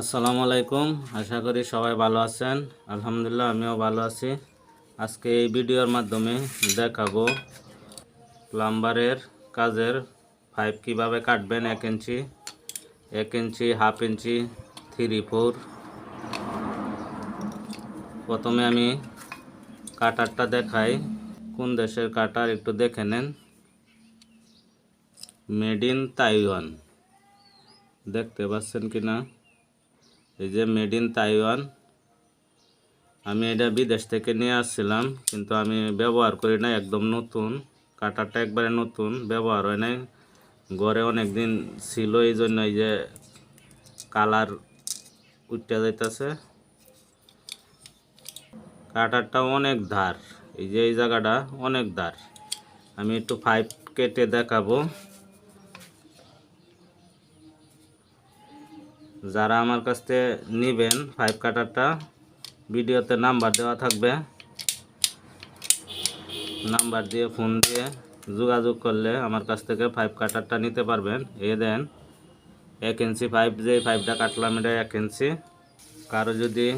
আসসালামু আলাইকুম। আশা করি সবাই ভালো আছেন। আলহামদুলিল্লাহ, আমিও ভালো আছি। আজকে এই ভিডিওর মাধ্যমে দেখাবো প্লাম্বারের কাজের পাইপ কীভাবে কাটবেন এক ইঞ্চি এক inch, half inch three four প্রথমে আমি কাটারটা দেখাই। কোন দেশের কাটার একটু দেখে নেন। Made in Taiwan. দেখতে পাচ্ছেন কি না এই যে মেড ইন তাইওয়ান আমি এটা বিদেশ থেকে নিয়ে আসছিলাম, কিন্তু আমি ব্যবহার করি না একদম নতুন। কাটারটা একবারে নতুন, ব্যবহার হয় নাই। ঘরে অনেক দিন ছিল, এই জন্য এই যে কালার উঠতে যাইতেছে। কাটারটা অনেক ধার, এই যে এই জায়গাটা অনেক ধার। আমি একটু পাইপ কেটে দেখাবো। যারা আমার কাছ থেকে নেবেন ফাইভ কাটারটা ভিডিওতে নাম্বার দেওয়া থাকবে। নাম্বার দিয়ে ফোন দিয়ে যোগাযোগ করলে আমার কাছ থেকে ফাইভ কাটারটা নিতে পারবেন। এ দেন, এক ইঞ্চি ফাইভ যে ফাইভটা কাটলাম, এটা এক ইঞ্চি কারও যদি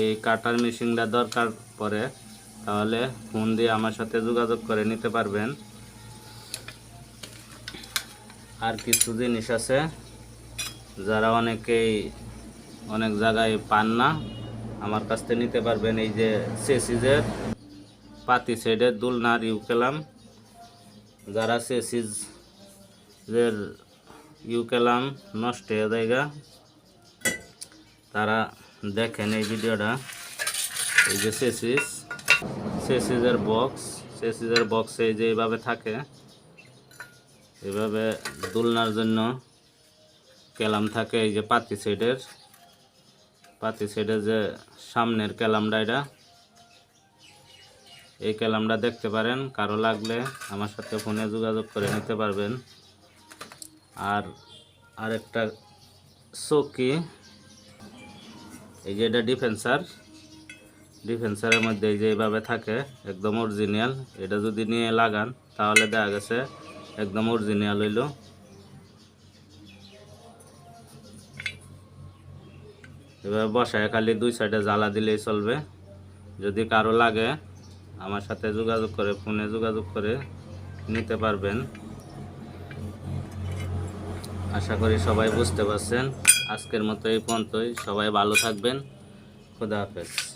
এই কাটার মেশিনটা দরকার পড়ে, তাহলে ফোন দিয়ে আমার সাথে যোগাযোগ করে নিতে পারবেন। আর কিছু জিনিস আছে যারা অনেকেই অনেক জায়গায় পান না, আমার কাছ থেকে নিতে পারবেন এই যে সেসিজের পাতি সাইডের দুলনার ইউকেলাম যারা সেসিজের ইউকেলাম নষ্ট হয়ে জায়গা তারা দেখেন এই ভিডিওটা। এই যে সেসিস সেসিজের বক্স সেসিজের বক্সে যে এইভাবে থাকে। এইভাবে দুলনার জন্য ক্যালাম থাকে এই যে পাতি সাইডের পাতি সাইডের যে সামনের ক্যালামটা এটা, এই ক্যালামটা দেখতে পারেন, কারও লাগলে আমার সাথে ফোনে যোগাযোগ করে নিতে পারবেন। আর আরেকটা চকি, এই যে এটা ডিফেন্সার ডিফেন্সারের মধ্যে এই যে এইভাবে থাকে, একদম অরিজিনাল এটা যদি নিয়ে লাগান, তাহলে দেখা গেছে একদম অরিজিনাল হইল। এবার বসায়, খালি দুই সাইডে জ্বালা দিলেই চলবে। যদি কারও লাগে, আমার সাথে যোগাযোগ করে, ফোনে যোগাযোগ করে নিতে পারবেন। আশা করি সবাই বুঝতে পারছেন। আজকের মতো এই পর্যন্তই। সবাই ভালো থাকবেন। খুদা হাফেজ।